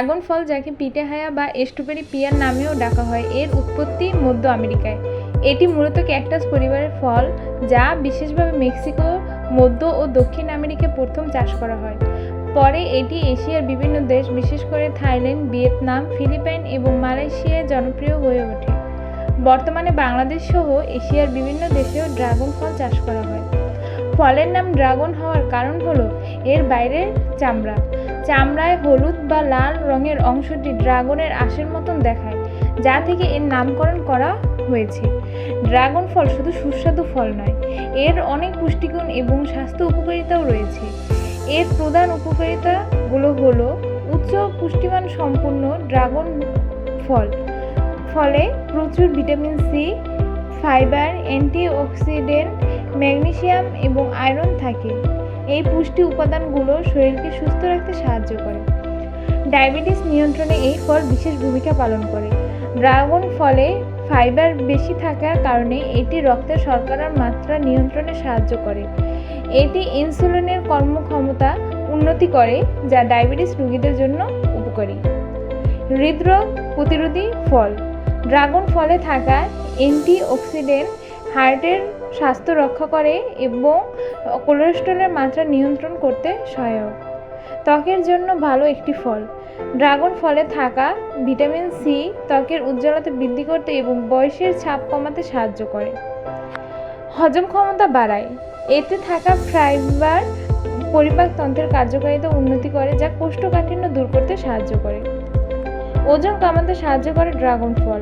Dragon ফল যাকে পিটে হায়া বা স্ট্রবেরি পিয়ার নামেও ডাকা হয়, এর উৎপত্তি মধ্য আমেরিকায়। এটি মূলত ক্যাকটাস পরিবারের ফল, যা বিশেষভাবে মেক্সিকো, মধ্য ও দক্ষিণ আমেরিকায় প্রথম চাষ করা হয়। পরে এটি এশিয়ার বিভিন্ন দেশ, বিশেষ করে থাইল্যান্ড, ভিয়েতনাম, ফিলিপাইন এবং মালয়েশিয়ায় জনপ্রিয় হয়ে ওঠে। বর্তমানে বাংলাদেশ সহ এশিয়ার বিভিন্ন দেশেও ড্রাগন ফল চাষ করা হয়। ফলের নাম ড্রাগন হওয়ার কারণ হলো, এর বাইরের চামড়া। চামড়ায় হলুদ বা লাল রঙের অংশটি ড্রাগনের আঁশের মতন দেখায়, যা থেকে এর নামকরণ করা হয়েছে। ড্রাগন ফল শুধু সুস্বাদু ফল নয়, এর অনেক পুষ্টিগুণ এবং স্বাস্থ্য উপকারিতাও রয়েছে। এর প্রধান উপকারিতাগুলো হলো উচ্চ পুষ্টিমান সম্পূর্ণ ড্রাগন ফল, ফলে প্রচুর vitamin C, fibre, antioxidant, magnesium এবং আয়রন থাকে। এই পুষ্টি উপাদানগুলো শরীরকে সুস্থ রাখতে সাহায্য করে। ডায়াবেটিস নিয়ন্ত্রণে এই ফল বিশেষ ভূমিকা পালন করে। ড্রাগন ফলে ফাইবার বেশি থাকার কারণে এটি রক্তে শর্করার মাত্রা নিয়ন্ত্রণে সাহায্য করে। এটি ইনসুলিনের কর্মক্ষমতা উন্নতি করে, যা ডায়াবেটিস রোগীদের জন্য উপকারী। হৃদরোগ প্রতিরোধী ফল। ড্রাগন ফলে থাকা অ্যান্টিঅক্সিডেন্ট হার্টের স্বাস্থ্য রক্ষা করে এবং কোলেস্টেরলের মাত্রা নিয়ন্ত্রণ করতে সহায়ক। ত্বকের জন্য ভালো একটি ফল। ড্রাগন ফলে থাকা ভিটামিন সি ত্বকের উজ্জ্বলতা বৃদ্ধি করতে এবং বয়সের ছাপ কমাতে সাহায্য করে। হজম ক্ষমতা বাড়ায়। এতে থাকা ফাইবার পরিপাকতন্ত্রের কার্যকারিতা উন্নতি করে যা কোষ্ঠকাঠিন্য দূর করতে সাহায্য করে। ওজন কমাতে সাহায্য করে ড্রাগন ফল।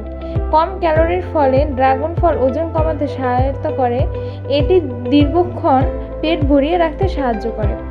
কম ক্যালোরির ফলে ড্রাগন ফল ওজন কমাতে সহায়তা করে। এটি দীর্ঘক্ষণ পেট ভরিয়ে রাখতে সাহায্য করে।